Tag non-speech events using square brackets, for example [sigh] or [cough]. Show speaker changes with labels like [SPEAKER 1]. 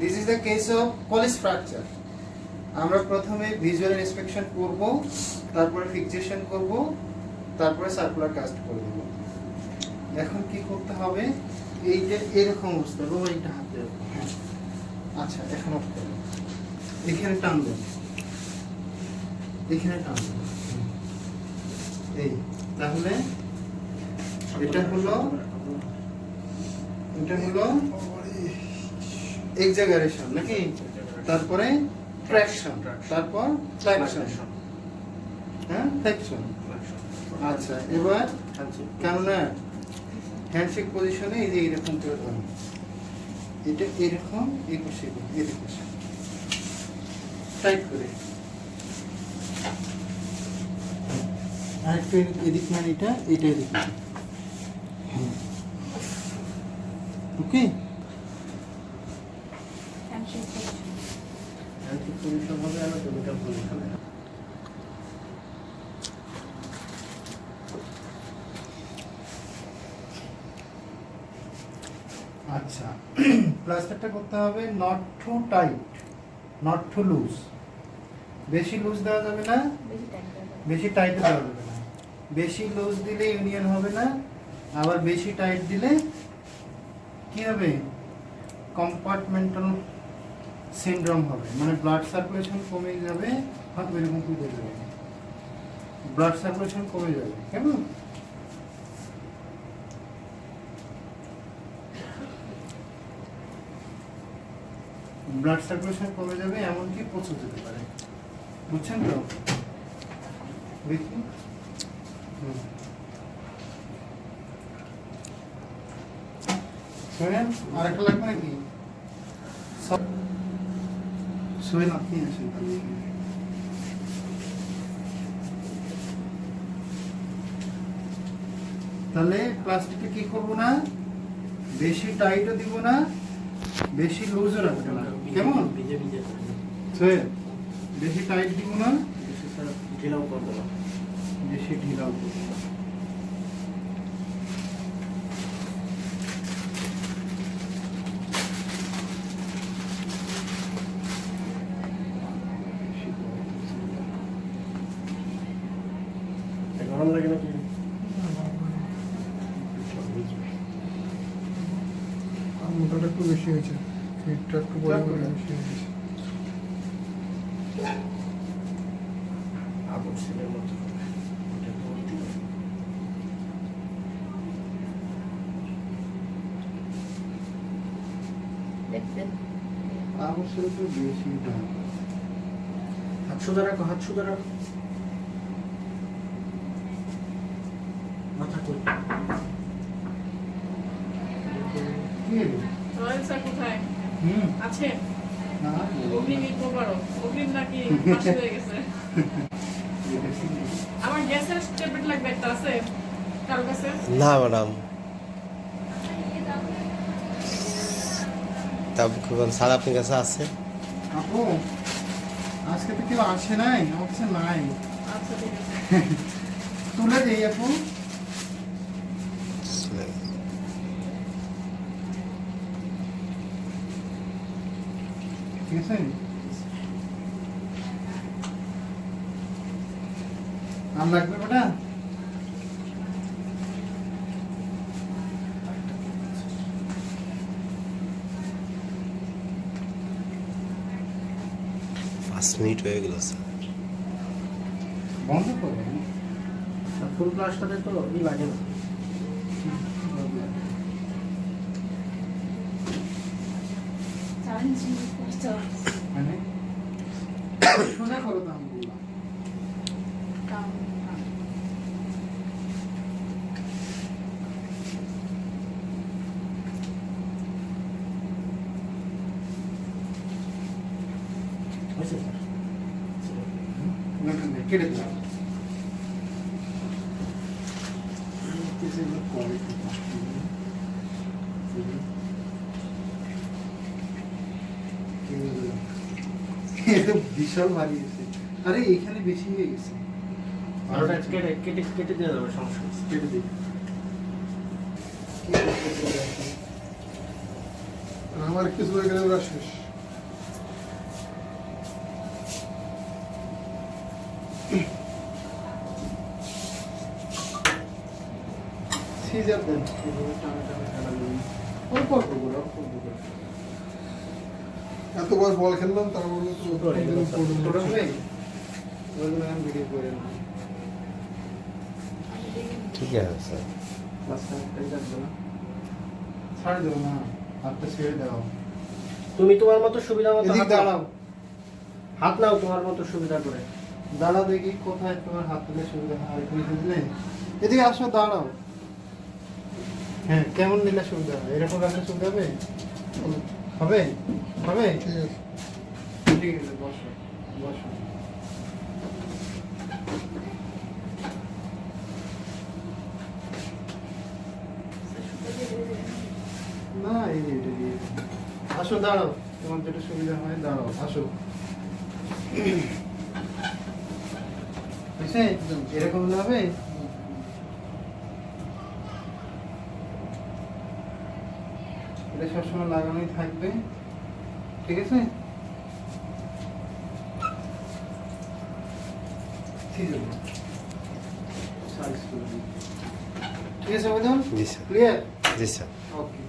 [SPEAKER 1] This is the case of Colles fracture আমরা প্রথমে visual inspection করব, তারপরে ফিক্সেশন করব, তারপরে সার্কুলার কাস্ট করে দেব। এখন কি করতে হবে? এইটা এরকম অবস্থা বাবা এইটা হাতে। আচ্ছা এখন অফ এখানে টান দেন এখানে টান এই, তাহলে এটা হলো এটা হলো এক্সাগারেশন নাকি? তারপরে ট্র্যাকশন তারপর ফ্লেকশন হ্যাঁ? ফ্লেকশন আচ্ছা এবার কেননা হ্যান্ডশেক পজিশনে এই যে এরকম করে ধরুন এটা এরকম পাশে এদিক টাইট করে। আরেকটু এদিক মানে এটা এটা এদিক ওকে আচ্ছা [clears throat] প্লাস্টারটা করতে হবে not too tight not too loose বেশি লুজ দেওয়া যাবে না। বেশি টাইট দেওয়া যাবে না। বেশি লুজ দিলে ইউনিয়ন হবে না আবার বেশি টাইট দিলে কি হবে? কম্পার্টমেন্টাল সিনড্রোম হবে। মানে ব্লাড সার্কুলেশন কমে যাবে, হাত এরকম কুদে যাবে। ব্লাড সার্কুলেশন কমে যাবে, কেমন? ব্লাড সার্কুলেশন কমে যাবে, এমনকি পচে যেতে পারে। বুঝছেন তো? আরেকটা লাগবে নাকি? শোয়েন আপনি আসেন তাহলে। প্লাস্টিকটা কি করব না বেশি টাইটও দিব না বেশি লুজও রাখব না কেমন শোয়েন বেশি টাইট দিব না বেশি ঢিলাও করব না।
[SPEAKER 2] গরম লাগে নাকি?
[SPEAKER 3] মোটাটা একটু বেশি হয়েছে। ফিটটা একটু বড় বেশি হয়েছে
[SPEAKER 2] আগুন ছেলের মতো।
[SPEAKER 1] তো বেশি
[SPEAKER 2] হাত রাখো হাত রাখো। মাথা কই
[SPEAKER 1] কি? হলো?
[SPEAKER 4] রয়েল স্যার কোথায়?
[SPEAKER 1] হুম।
[SPEAKER 4] আছে?
[SPEAKER 1] না।
[SPEAKER 4] অগ্রিম ই অগ্রিম নাকি [laughs] পাশে হয়ে গেছে? আমার গ্যাসের ট্যাবলেট লাগবে একটা আছে? কারও কাছে?
[SPEAKER 5] না ম্যাডাম। তারপর স্যার আপনার কাছে আছে?
[SPEAKER 1] আপু আজকে তো কেউ আসে নাই আমার কাছে নাই।
[SPEAKER 4] আচ্ছা ঠিক আছে। [laughs]
[SPEAKER 1] তুলে দেই আপু। ঠিক আছে? আম লাগবে বেটা?
[SPEAKER 5] পাঁচ মিনিট হয়ে গেল স্যার
[SPEAKER 1] বন্ধ করো
[SPEAKER 2] ফুল প্লাস্টারে তো ই লাগে না।
[SPEAKER 1] মানে সোজা করো তো আমি বললাম
[SPEAKER 2] হয়েছে স্যার
[SPEAKER 1] না, না, না, কেটে দিলাম এ তো বিশাল ভারী এসে। আরে এখানে বেশি হয়ে গেছে।
[SPEAKER 3] আমার কিছু হয়ে গেলে ওরা শেষ।
[SPEAKER 1] সিজার দেন। অল্প অল্প করে অল্প অল্প করে
[SPEAKER 3] এতবার বল খেললাম তার
[SPEAKER 5] ঠিক আছে স্যার।
[SPEAKER 1] লাস্ট টাইম যাবে না? ছাড় দেবো না হাতটা ছেড়ে দাও
[SPEAKER 2] তুমি তোমার মতো সুবিধা মতো হাত নাও।
[SPEAKER 1] দাঁড়াও
[SPEAKER 2] হাত নাও তোমার মতো সুবিধা করে।
[SPEAKER 1] দাঁড়াও দেখি কোথায় তোমার হাত তুলে সুবিধা হয়? তুমি বুঝলে? এদিকে আসো দাঁড়াও। হ্যাঁ কেমন নিলে সুবিধা হবে এরকম রাখলে সুবিধা হবে? হবে? হবে?
[SPEAKER 3] ঠিক আছে।
[SPEAKER 1] ঠিক আছে বসো বসো। না এই যে এটা দিয়ে আসো দাঁড়াও। তোমার যেটা সুবিধা হয় দাঁড়াও আসো। বুঝছে এরকম হবে? এটা সবসময় লাগানোই থাকবে। ঠিক আছে? ঠিক আছে। ক্লিয়ার
[SPEAKER 5] জি স্যার।
[SPEAKER 1] ওকে